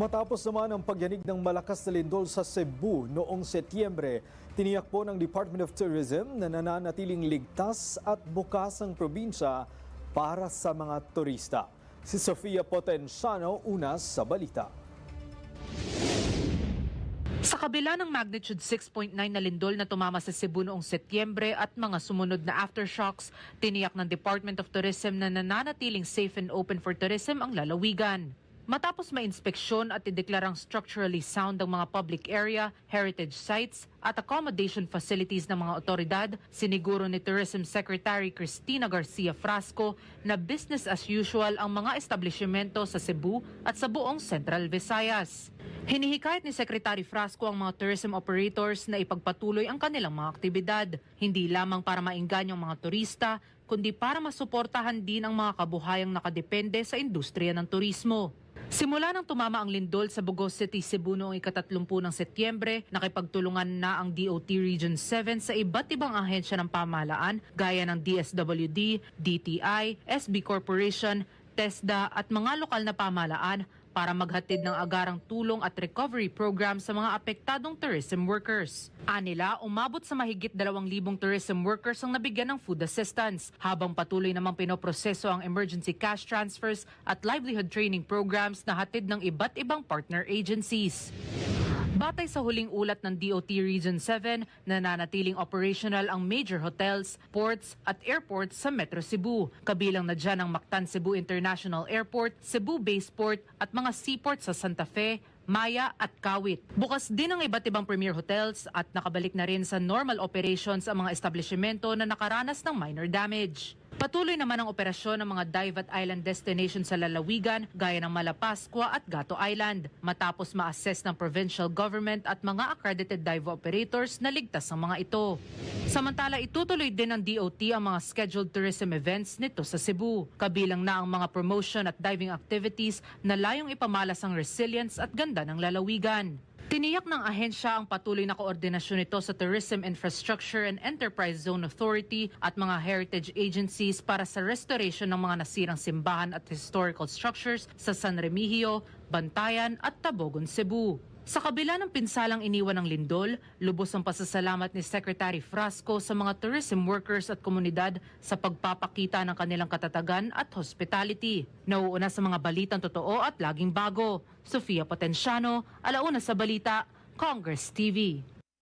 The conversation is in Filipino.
Matapos naman ang pagyanig ng malakas na lindol sa Cebu noong Setyembre, tiniyak po ng Department of Tourism na nananatiling ligtas at bukas ang probinsya para sa mga turista. Si Sofia Potenciano, una sa balita. Sa kabila ng magnitude 6.9 na lindol na tumama sa Cebu noong Setyembre at mga sumunod na aftershocks, tiniyak ng Department of Tourism na nananatiling safe and open for tourism ang lalawigan. Matapos mainspeksyon at ideklarang structurally sound ang mga public area, heritage sites at accommodation facilities ng mga otoridad, siniguro ni Tourism Secretary Cristina Garcia Frasco na business as usual ang mga establishmento sa Cebu at sa buong Central Visayas. Hinihikayat ni Secretary Frasco ang mga tourism operators na ipagpatuloy ang kanilang mga aktibidad, hindi lamang para mainggan yung mga turista, kundi para masuportahan din ang mga kabuhayang nakadepende sa industriya ng turismo. Simula nang tumama ang lindol sa Bugos City, Cebu noong ikatatlumput ng Setyembre, nakipagtulungan na ang DOT Region 7 sa iba't ibang ahensya ng pamahalaan gaya ng DSWD, DTI, SB Corporation, TESDA at mga lokal na pamahalaan para maghatid ng agarang tulong at recovery program sa mga apektadong tourism workers. Anila, umabot sa mahigit 2,000 tourism workers ang nabigyan ng food assistance, habang patuloy namang pinoproseso ang emergency cash transfers at livelihood training programs na hatid ng iba't ibang partner agencies. Batay sa huling ulat ng DOT Region 7, nananatiling operational ang major hotels, ports at airports sa Metro Cebu. Kabilang na dyan ang Mactan Cebu International Airport, Cebu Baseport at mga seaport sa Santa Fe, Maya at Kawit. Bukas din ang iba't ibang premier hotels at nakabalik na rin sa normal operations ang mga establishmento na nakaranas ng minor damage. Patuloy naman ang operasyon ng mga dive at island destination sa lalawigan gaya ng Malapascua at Gato Island matapos ma-assess ng provincial government at mga accredited dive operators na ligtas ang mga ito. Samantala, itutuloy din ng DOT ang mga scheduled tourism events nito sa Cebu. Kabilang na ang mga promotion at diving activities na layong ipamalas ang resilience at ganda ng lalawigan. Tiniyak ng ahensya ang patuloy na koordinasyon nito sa Tourism Infrastructure and Enterprise Zone Authority at mga heritage agencies para sa restoration ng mga nasirang simbahan at historical structures sa San Remigio, Bantayan at Tabogon, Cebu. Sa kabila ng pinsalang iniwan ng lindol, lubos ang pasasalamat ni Secretary Frasco sa mga tourism workers at komunidad sa pagpapakita ng kanilang katatagan at hospitality. Nauuna sa mga balitang totoo at laging bago. Sofia Potenciano, Alauna sa Balita, Congress TV.